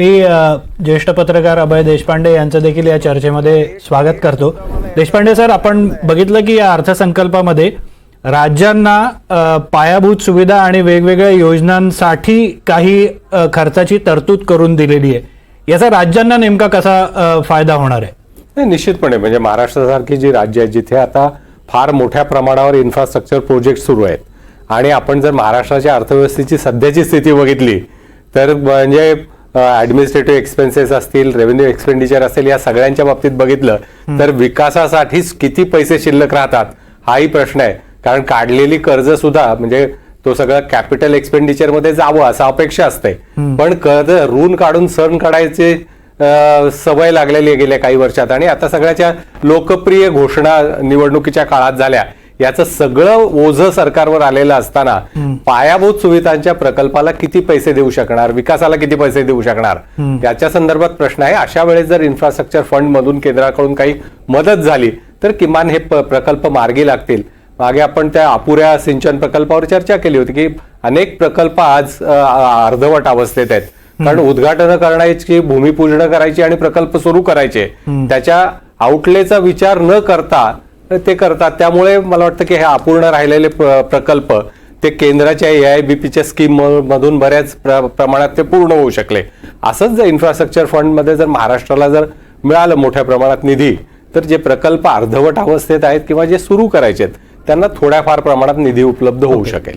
मी ज्येष्ठ पत्रकार अभय देशपांडे यांचं देखील या चर्चेमध्ये स्वागत करतो. देशपांडे सर आपण बघितलं की या अर्थसंकल्पामध्ये राज्यांना पायाभूत सुविधा आणि वेगवेगळ्या योजनांसाठी काही खर्चाची तरतूद करून दिलेली आहे. याचा राज्यांना नेमका कसा फायदा होणार आहे? नाही निश्चितपणे. म्हणजे महाराष्ट्रासारखी जी राज्य आहेत जिथे आता फार मोठ्या प्रमाणावर इन्फ्रास्ट्रक्चर प्रोजेक्ट सुरू आहेत. आणि आपण जर महाराष्ट्राच्या अर्थव्यवस्थेची सध्याची स्थिती बघितली तर म्हणजे ऍडमिनिस्ट्रेटिव्ह एक्सपेन्सेस असतील रेव्हेन्यू एक्सपेंडिचर असेल या सगळ्यांच्या बाबतीत बघितलं तर विकासासाठीच किती पैसे शिल्लक राहतात हाही प्रश्न आहे. कारण काढलेली कर्ज सुद्धा म्हणजे तो सगळं कॅपिटल एक्सपेंडिचरमध्ये जावं असं अपेक्षा असते. पण कर्ज ऋण काढून सण काढायचे सवय लागलेली आहे गेल्या काही वर्षात. आणि आता सगळ्याच्या लोकप्रिय घोषणा निवडणुकीच्या काळात झाल्या. याचं सगळं ओझं सरकारवर आलेलं असताना पायाभूत सुविधांच्या प्रकल्पाला किती पैसे देऊ शकणार? विकासाला किती पैसे देऊ शकणार? याच्या संदर्भात प्रश्न आहे. अशा वेळेस जर इन्फ्रास्ट्रक्चर फंड मधून केंद्राकडून काही मदत झाली तर किमान हे प्रकल्प मार्गी लागतील. मागे आपण त्या अपुऱ्या सिंचन प्रकल्पावर चर्चा केली होती की अनेक प्रकल्प आज अर्धवट अवस्थेत आहेत. कारण उद्घाटन करण्याची भूमिपूजन करायची आणि प्रकल्प सुरू करायचे त्याच्या आउटलेचा विचार न करता ते करतात. त्यामुळे मला वाटतं की हे अपूर्ण राहिलेले प्र- प्रकल्प ते केंद्राच्या ए आय बी पीच्या स्कीम मधून बऱ्याच प्र- प्रमाणात ते पूर्ण होऊ शकले. असंच जर इन्फ्रास्ट्रक्चर फंडमध्ये जर महाराष्ट्राला जर मिळालं मोठ्या प्रमाणात निधी तर जे प्रकल्प अर्धवट अवस्थेत आहेत किंवा जे सुरू करायचे आहेत त्यांना थोड्याफार प्रमाणात निधी उपलब्ध होऊ शकेल.